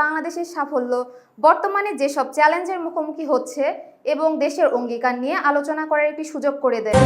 বাংলাদেশের সাফল্য। বর্তমানে যেসব চ্যালেঞ্জের মুখোমুখি হচ্ছে এবং দেশের অঙ্গীকার নিয়ে আলোচনা করার একটি সুযোগ করে দেয়।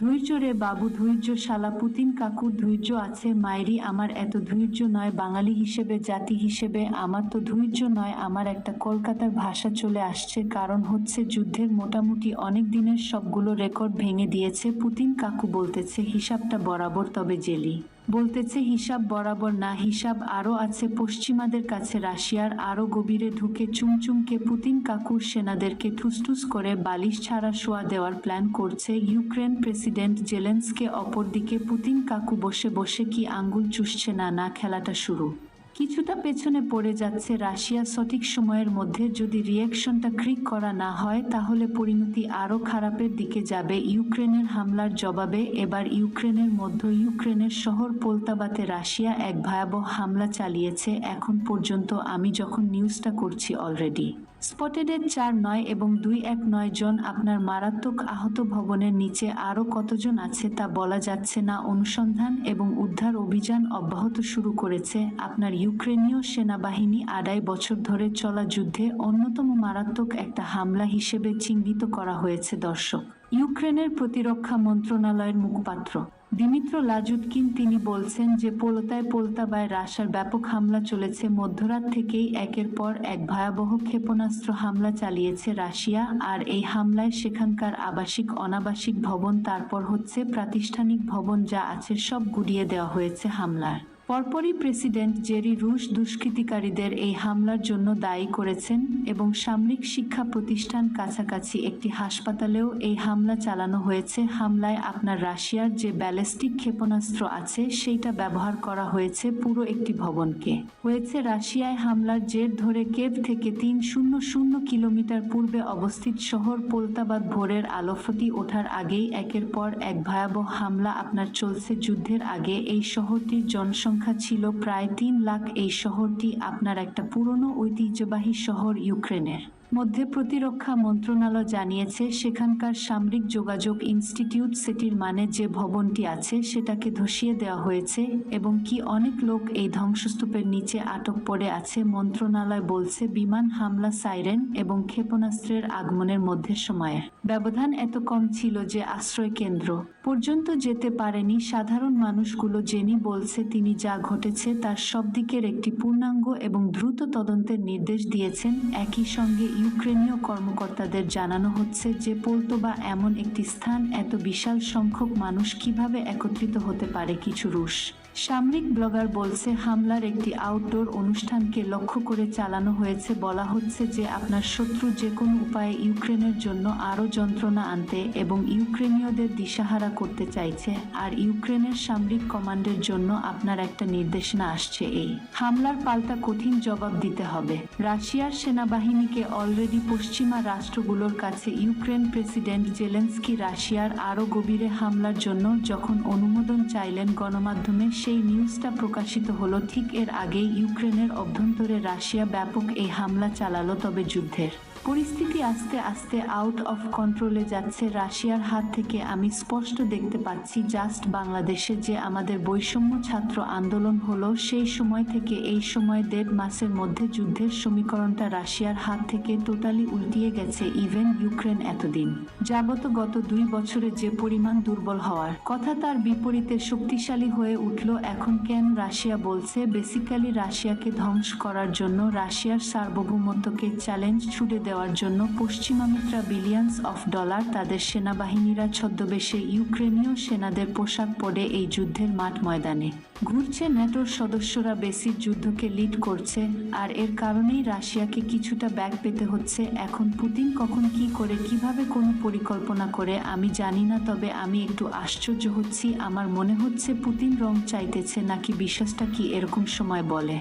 ধৈর্য রে বাবু, ধৈর্য শালা, পুতিন কাকুর ধৈর্য আছে মায়েরি আমার এত ধৈর্য নয়। বাঙালি হিসেবে, জাতি হিসেবে আমার তো ধৈর্য নয়। আমার একটা কলকাতার ভাষা চলে আসছে, কারণ হচ্ছে যুদ্ধের মোটামুটি অনেক দিনের সবগুলো রেকর্ড ভেঙে দিয়েছে, পুতিন কাকু বলতেছে, হিসাবটা বরাবর তবে জেলি। বলতেছে, হিসাব বরাবর না, হিসাব আরও আছে। পশ্চিমাদের কাছে রাশিয়ার আরও গভীরে ঢুকে চুমচুমকে পুতিন কাকুর সেনাদেরকে ঠুসঠুস করে বালিশ ছাড়া শোয়া দেওয়ার প্ল্যান করছে ইউক্রেন প্রেসিডেন্ট জেলেন্সকে। অপরদিকে পুতিন কাকু বসে বসে কি আঙ্গুল চুষছে না না খেলাটা শুরু। কিছুটা পেছনে পড়ে যাচ্ছে রাশিয়া সঠিক সময়ের মধ্যে। যদি রিয়াকশনটা ক্রিক করা না হয়, তাহলে পরিণতি আরও খারাপের দিকে যাবে। ইউক্রেনের হামলার জবাবে এবার ইউক্রেনের মধ্য ইউক্রেনের শহর পোলতাবাতে রাশিয়া এক ভয়াবহ হামলা চালিয়েছে। এখন পর্যন্ত আমি যখন নিউজটা করছি অলরেডি স্পটেডের চার নয় এবং দুই এক নয় জন আপনার মারাত্মক আহত ভবনের নিচে আরও কতজন আছে তা বলা যাচ্ছে না। অনুসন্ধান এবং উদ্ধার অভিযান অব্যাহত শুরু করেছে আপনার ইউক্রেনীয় সেনাবাহিনী আড়াই বছর ধরে চলা যুদ্ধে অন্যতম মারাত্মক একটা হামলা হিসেবে চিহ্নিত করা হয়েছে দর্শক। ইউক্রেনের প্রতিরক্ষা মন্ত্রণালয়ের মুখপাত্র। দিমিত্র লাজুটকিন তিনি বলছেন যে পোলতায় পোলতাবায় রাশার ব্যাপক হামলা চলেছে। মধ্যরাত থেকেই একের পর এক ভয়াবহ ক্ষেপণাস্ত্র হামলা চালিয়েছে রাশিয়া আর এই হামলায় সেখানকার আবাসিক, অনাবাসিক ভবন, তারপর হচ্ছে প্রাতিষ্ঠানিক ভবন যা আছে সব গুড়িয়ে দেওয়া হয়েছে হামলার। পরপরই প্রেসিডেন্ট জেরি রুশ দুষ্কৃতিকারীদের এই হামলার জন্য দায়ী করেছেন এবং সামরিক শিক্ষা প্রতিষ্ঠান কাছাকাছি একটি হাসপাতালেও এই হামলা চালানো হয়েছে। হামলায় আপনার রাশিয়ার যে ব্যালিস্টিক ক্ষেপণাস্ত্র আছে, সেইটা ব্যবহার করা হয়েছে পুরো একটি ভবনকে। হয়েছে রাশিয়ায় হামলার জের ধরে কেভ থেকে তিন শূন্য শূন্য কিলোমিটার পূর্বে অবস্থিত শহর পোলতাবাদ ভোরের আলোফতি ওঠার আগেই একের পর এক ভয়াবহ হামলা আপনার চলছে যুদ্ধের আগে। এই শহরটির জনসংখ্যা ছিল প্রায় তিন লাখ এই শহরটি আপনার একটা পুরনো ঐতিহ্যবাহী শহর ইউক্রেনের। মধ্যে প্রতিরক্ষা মন্ত্রণালয় জানিয়েছে, সেখানকার সামরিক যোগাযোগ ইনস্টিটিউট সিটির মানে যে ভবনটি আছে সেটাকে ধসিয়ে দেওয়া হয়েছে এবং কি অনেক লোক এই ধ্বংসস্তূপের নিচে আটক পড়ে আছে মন্ত্রণালয় বলছে বিমান হামলা সাইরেন এবং ক্ষেপণাস্ত্রের আগমনের মধ্যে সময়ের ব্যবধান এত কম ছিল যে আশ্রয় কেন্দ্র পর্যন্ত যেতে পারেনি সাধারণ মানুষগুলো জেনি বলছে তিনি যা ঘটেছে তার সব দিকের একটি পূর্ণাঙ্গ এবং দ্রুত তদন্তের নির্দেশ দিয়েছেন। একই সঙ্গে ইউক্রেনীয় কর্মকর্তাদের জানানো হচ্ছে যে পোলতোবা এমন একটি স্থান, এত বিশাল সংখ্যক মানুষ কীভাবে একত্রিত হতে পারে কিছু রুশ। সামরিক ব্লগার বলছে, হামলার একটি আউটডোর অনুষ্ঠানকে লক্ষ্য করে চালানো হয়েছে। বলা হচ্ছে যে আপনার শত্রু যে কোনো উপায়ে ইউক্রেনের জন্য আরও যন্ত্রণা আনতে এবং ইউক্রেনীয়দের দিশাহারা করতে চাইছে। আর ইউক্রেনের সামরিক কমান্ডের জন্য আপনার একটা নির্দেশনা আসছে এই। হামলার পাল্টা কঠিন জবাব দিতে হবে। রাশিয়ার সেনাবাহিনীকে অলরেডি পশ্চিমা রাষ্ট্রগুলোর কাছে ইউক্রেন প্রেসিডেন্ট জেলেন্সকি রাশিয়ার আরও গভীরে হামলার জন্য যখন অনুমোদন চাইলেন গণমাধ্যমে সেই নিউজটা প্রকাশিত হলো ঠিক এর আগেই ইউক্রেনের অভ্যন্তরে রাশিয়া ব্যাপক এই হামলা চালালো তবে যুদ্ধের। পরিস্থিতি আস্তে আস্তে আউট অফ কন্ট্রোলে যাচ্ছে। রাশিয়ার হাত থেকে আমি স্পষ্ট দেখতে পাচ্ছি জাস্ট বাংলাদেশে যে আমাদের বৈষম্য ছাত্র আন্দোলন হলো, সেই সময় থেকে এই সময় দেড় মাসের মধ্যে যুদ্ধের সমীকরণটা রাশিয়ার হাত থেকে টোটালি উল্টিয়ে গেছে ইভেন ইউক্রেন এতদিন। যাবত গত দুই বছরে যে পরিমাণ দুর্বল হওয়ার কথা তার বিপরীতে শক্তিশালী হয়ে উঠল, এখন কেন রাশিয়া বলছে বেসিক্যালি রাশিয়াকে ধ্বংস করার জন্য রাশিয়ার সার্বভৌমত্বকে চ্যালেঞ্জ ছুড়ে দেওয়ার জন্য পশ্চিমা মিত্রা বিলিয়ন্স অফ ডলার তাদের সেনাবাহিনীরা ছদ্মবেশে ইউক্রেনীয় সেনাদের পোশাক পরে এই যুদ্ধের মাঠ ময়দানে। ঘুরছে ন্যাটোর সদস্যরা বেসির যুদ্ধকে লিড করছে, আর এর কারণেই রাশিয়াকে কিছুটা ব্যাগ পেতে হচ্ছে। এখন পুতিন কখন কি করে, কীভাবে কোনো পরিকল্পনা করে, আমি জানি না, তবে আমি একটু আশ্চর্য হচ্ছি। আমার মনে হচ্ছে পুতিন রং চাইতেছে, নাকি বিশ্বাসটা কি এরকম সময় বলে?